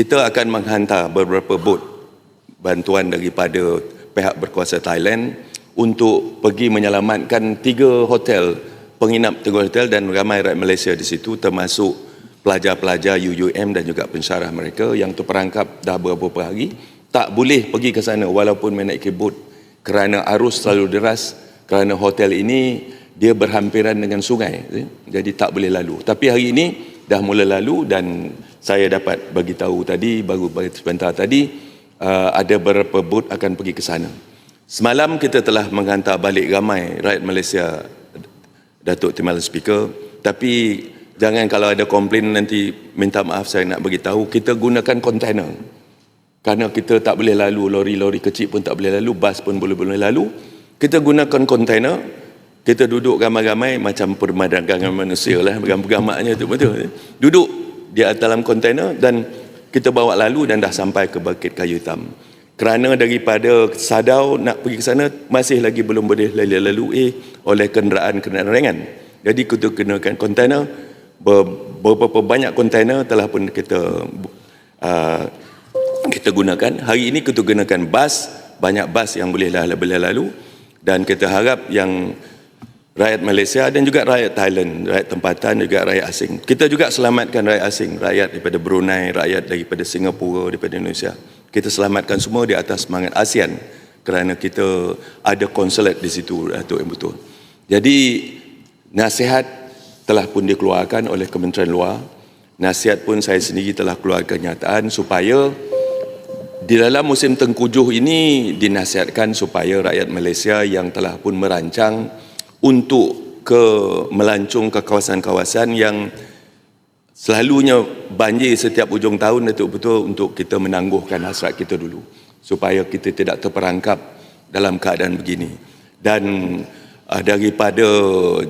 kita akan menghantar beberapa bot bantuan daripada pihak berkuasa Thailand untuk pergi menyelamatkan tiga hotel penginap tiga hotel dan ramai rakyat Malaysia di situ termasuk pelajar-pelajar UUM dan juga pensyarah mereka yang terperangkap dah beberapa hari. Tak boleh pergi ke sana walaupun menaiki bot kerana arus terlalu deras kerana hotel ini dia berhampiran dengan sungai jadi tak boleh lalu. Tapi hari ini dah mula lalu dan saya dapat bagi tahu tadi baru sebentar tadi uh, ada beberapa bot akan pergi ke sana. Semalam kita telah menghantar balik ramai rakyat Malaysia Datuk Timbalan Speaker. Tapi jangan kalau ada komplain nanti minta maaf saya nak bagi tahu kita gunakan kontainer kerana kita tak boleh lalu lori-lori kecil pun tak boleh lalu bas pun boleh-boleh lalu. Kita gunakan kontainer kita duduk ramai-ramai macam perdagangan manusia lah pegang-pegamaknya tu betul? Duduk di dalam kontainer dan kita bawa lalu dan dah sampai ke Bukit Kayu Hitam. Kerana daripada Sadau nak pergi ke sana masih lagi belum boleh lalu eh oleh kenderaan-kenderaan ringan. Jadi kita kenakan kontainer beberapa banyak kontainer telah pun kita uh, kita gunakan. Hari ini kita gunakan bas banyak bas yang boleh lalu, lalu. Dan kita harap yang rakyat Malaysia dan juga rakyat Thailand, rakyat tempatan juga rakyat asing. Kita juga selamatkan rakyat asing, rakyat daripada Brunei, rakyat daripada Singapura, daripada Indonesia. Kita selamatkan semua di atas semangat ASEAN kerana kita ada konsulat di situ, Datuk yang betul. Jadi nasihat telah pun dikeluarkan oleh Kementerian Luar. Nasihat pun saya sendiri telah keluarkan kenyataan supaya di dalam musim tengkujuh ini dinasihatkan supaya rakyat Malaysia yang telah pun merancang untuk ke melancung ke kawasan-kawasan yang selalunya banjir setiap ujung tahun itu betul untuk kita menangguhkan hasrat kita dulu supaya kita tidak terperangkap dalam keadaan begini dan uh, daripada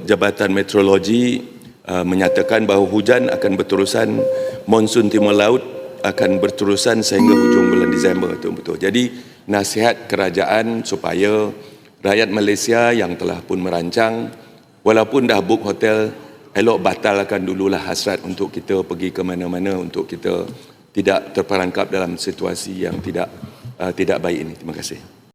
Jabatan Meteorologi uh, menyatakan bahawa hujan akan berterusan monsun timur laut akan berterusan sehingga hujung bulan Disember itu betul. Jadi nasihat kerajaan supaya rakyat Malaysia yang telah pun merancang walaupun dah book hotel elok batalkan dululah hasrat untuk kita pergi ke mana-mana untuk kita tidak terperangkap dalam situasi yang tidak uh, tidak baik ini. Terima kasih